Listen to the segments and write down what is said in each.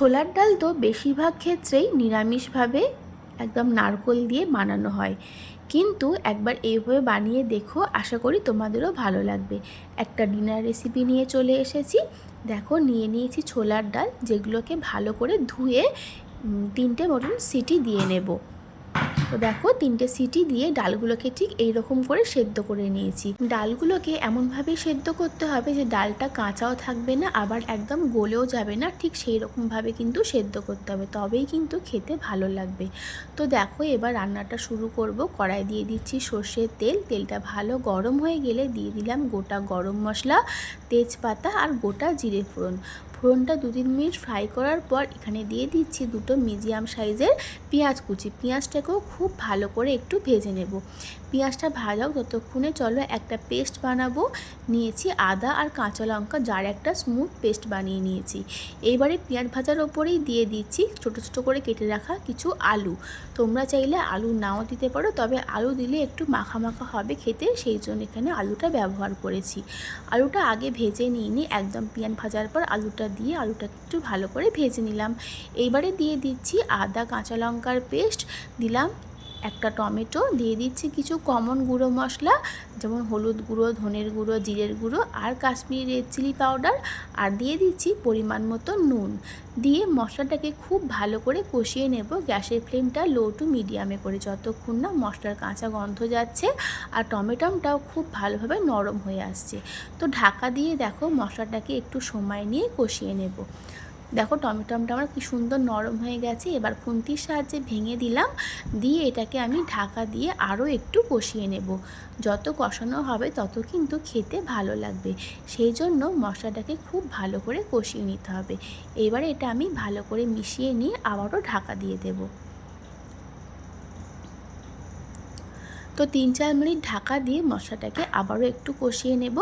ছোলার ডাল তো বেশিরভাগ ক্ষেত্রেই নিরামিষভাবে একদম নারকোল দিয়ে বানানো হয়। কিন্তু একবার এইভাবে বানিয়ে দেখো, আশা করি তোমাদেরও ভালো লাগবে। একটা ডিনার রেসিপি নিয়ে চলে এসেছি। দেখো, নিয়ে নিয়েছি ছোলার ডাল, যেগুলোকে ভালো করে ধুয়ে তিনটে মটন সিটি দিয়ে নেব। তো দেখো, তিনটে সিটি দিয়ে ডালগুলোকে ঠিক এই রকম করে সেদ্ধ করে নিয়েছি। ডালগুলোকে এমনভাবে সেদ্ধ করতে হবে যে ডালটা কাঁচাও থাকবে না, আবার একদম গলেও যাবে না। ঠিক সেই রকমভাবে কিন্তু সেদ্ধ করতে হবে, তবেই কিন্তু খেতে ভালো লাগবে। তো দেখো, এবার রান্নাটা শুরু করব। কড়াই দিয়ে দিচ্ছি সর্ষের তেল। তেলটা ভালো গরম হয়ে গেলে দিয়ে দিলাম গোটা গরম মশলা, তেজপাতা আর গোটা জিরে ফোড়ন। ফোড়নটা দু তিন মিনিট ফ্রাই করার পর এখানে দিয়ে দিচ্ছি দুটো মিডিয়াম সাইজের পেঁয়াজ কুচি। পেঁয়াজটাকেও খুব ভালো করে একটু ভেজে নেব। পেঁয়াজটা ভাজাও ততক্ষণে চলো একটা পেস্ট বানাবো। নিয়েছি আদা আর কাঁচা লঙ্কা, যার একটা স্মুথ পেস্ট বানিয়ে নিয়েছি। এইবারে পেঁয়াজ ভাজার ওপরেই দিয়ে দিচ্ছি ছোট ছোট করে কেটে রাখা কিছু আলু। তোমরা চাইলে আলু নাও দিতে পারো, তবে আলু দিলে একটু মাখা মাখা হবে খেতে, সেই জন্য এখানে আলুটা ব্যবহার করেছি। আলুটা আগে ভেজে নিইনি, একদম পেঁয়াজ ভাজার পর আলুটা দিয়ে আলুটাকে একটু ভালো করে ভেজে নিলাম। এইবারে দিয়ে দিচ্ছি আদা, কাঁচা লঙ্কার পেস্ট। দিলাম একটা টমেটো, দিয়ে দিচ্ছি কিছু কমন গুঁড়ো মশলা, যেমন হলুদ গুঁড়ো, ধনের গুঁড়ো, জিরের গুঁড়ো আর কাশ্মীরি রেড চিলি পাউডার আর দিয়ে দিচ্ছি পরিমাণ মতো নুন। দিয়ে মশলাটাকে খুব ভালো করে কষিয়ে নেব। গ্যাসের ফ্লেমটা লো টু মিডিয়ামে করে, যতক্ষণ না মশলার কাঁচা গন্ধ যাচ্ছে আর টমেটোটাও খুব ভালোভাবে নরম হয়ে আসছে। তো ঢাকা দিয়ে দেখো মশলাটাকে একটু সময় নিয়ে কষিয়ে নেব। দেখো টমেটোমটা আমার কি সুন্দর নরম হয়ে গেছে, এবার খুন্তির সাহায্যে ভেঙে দিলাম, দিয়ে এটাকে আমি ঢাকা দিয়ে আরও একটু কষিয়ে নেব। যত কষানো হবে তত কিন্তু খেতে ভালো লাগবে, সেই জন্য মশলাটাকে খুব ভালো করে কষিয়ে নিতে হবে। এবার এটা আমি ভালো করে মিশিয়ে নিয়ে আবারও ঢাকা দিয়ে দেবো। তো তিন চার মিনিট ঢাকা দিয়ে মশলাটাকে আবারও একটু কষিয়ে নেব।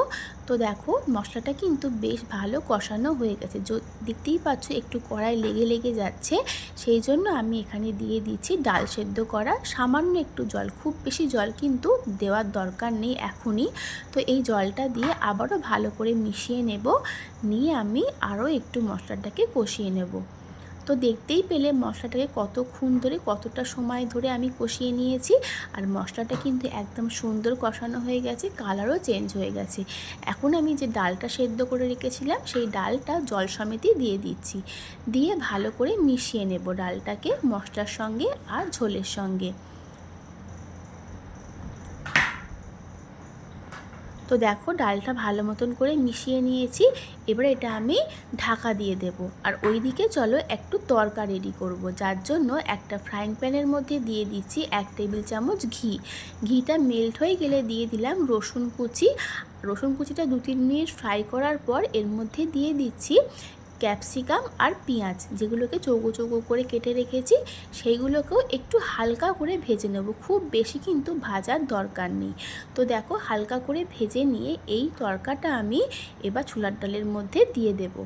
তো দেখো, মশলাটা কিন্তু বেশ ভালো কষানো হয়ে গেছে। দেখতেই পাচ্ছ একটু কড়াই লেগে লেগে যাচ্ছে। সেই জন্য আমি এখানে দিয়ে দিচ্ছি ডাল সেদ্ধ করা। সামান্য একটু জল, খুব বেশি জল কিন্তু দেওয়ার দরকার নেই এখনই। তো এই জলটা দিয়ে আবারও ভালো করে মিশিয়ে নেব। নিয়ে আমি আরও একটু মশলাটাকে কষিয়ে নেব। তো দেখতেই পেলে মশলাটাকে কতক্ষণ ধরে, কতটা সময় ধরে আমি কষিয়ে নিয়েছি। আর মশলাটা কিন্তু একদম সুন্দর কষানো হয়ে গেছে, কালারও চেঞ্জ হয়ে গেছে। এখন আমি যে ডালটা সেদ্ধ করে রেখেছিলাম, সেই ডালটা জল সমেতই দিয়ে দিচ্ছি। দিয়ে ভালো করে মিশিয়ে নেব ডালটাকে মশলার সঙ্গে আর ঝোলের সঙ্গে। তো দেখো ডালটা ভালো মতন করে মিশিয়ে নিয়েছি, এবার এটা আমি ঢাকা দিয়ে দেব। আর ওইদিকে চলো একটু তরকা রেডি করব, যার জন্য একটা ফ্রাইং প্যানের মধ্যে দিয়ে দিচ্ছি এক টেবিল চামচ ঘি। ঘিটা মেল্ট হয়ে গেলে দিয়ে দিলাম রসুন কুচি। রসুন কুচিটা দু তিন মিনিট ফ্রাই করার পর এর মধ্যে দিয়ে দিচ্ছি ক্যাপসিকাম আর পেঁয়াজ, যেগুলোকে চৌকো চৌকো করে কেটে রেখেছি, সেইগুলোকেও একটু হালকা করে ভেজে নেব। খুব বেশি কিন্তু ভাজার দরকার নেই। তো দেখো, হালকা করে ভেজে নিয়ে এই তরকাটা আমি এবার ছোলার ডালের মধ্যে দিয়ে দেব।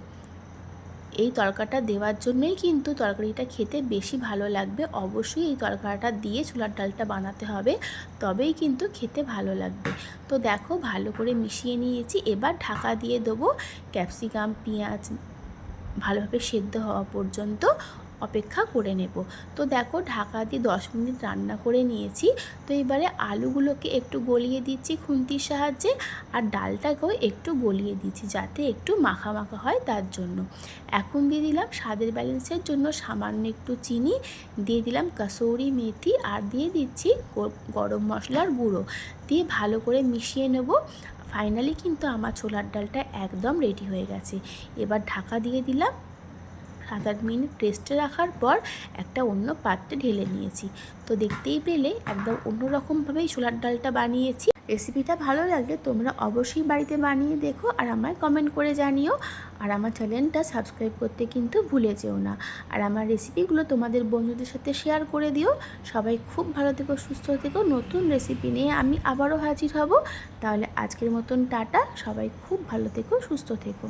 এই তরকাটা দেওয়ার জন্যই কিন্তু তরকারিটা খেতে বেশি ভালো লাগবে। অবশ্যই এই তরকাটা দিয়ে ছোলার ডালটা বানাতে হবে, তবেই কিন্তু খেতে ভালো লাগবে। তো দেখো, ভালো করে মিশিয়ে নিয়েছি। এবার ঢাকা দিয়ে দেবো ক্যাপসিকাম, পেঁয়াজ ভালোভাবে সেদ্ধ হওয়া পর্যন্ত অপেক্ষা করে নেব। তো দেখো ঢাকা দিয়ে দশ মিনিট রান্না করে নিয়েছি। তো এবারে আলুগুলোকে একটু গলিয়ে দিচ্ছি খুন্তির সাহায্যে আর ডালটাকেও একটু গলিয়ে দিচ্ছি যাতে একটু মাখা মাখা হয় তার জন্য। এখন দিয়ে দিলাম স্বাদের ব্যালেন্সের জন্য সামান্য একটু চিনি, দিয়ে দিলাম কাসৌরি মেথি আর দিয়ে দিচ্ছি গরম মশলার গুঁড়ো। দিয়ে ভালো করে মিশিয়ে নেব ফাইনালি কিন্তু আমার ছোলার ডালটা একদম রেডি হয়ে গেছে। এবার ঢাকা দিয়ে দিলাম। সাত আট মিনিট রেস্টে রাখার পর একটা অন্য পাত্রে ঢেলে নিয়েছি। তো দেখতেই পেলে একদম অন্যরকমভাবেই ছোলার ডালটা বানিয়েছি। রেসিপিটা ভালো লাগলে তোমরা অবশ্যই বাড়িতে বানিয়ে দেখো আর আমায় কমেন্ট করে জানিও। আর আমার চ্যানেলটা সাবস্ক্রাইব করতে কিন্তু ভুলে যেও না। আর আমার রেসিপিগুলো তোমাদের বন্ধুদের সাথে শেয়ার করে দিও। সবাই খুব ভালো থেকো, সুস্থ থেকো। নতুন রেসিপি নিয়ে আমি আবারও হাজির হব। তাহলে আজকের মতন টাটা। সবাই খুব ভালো থেকো, সুস্থ থেকো।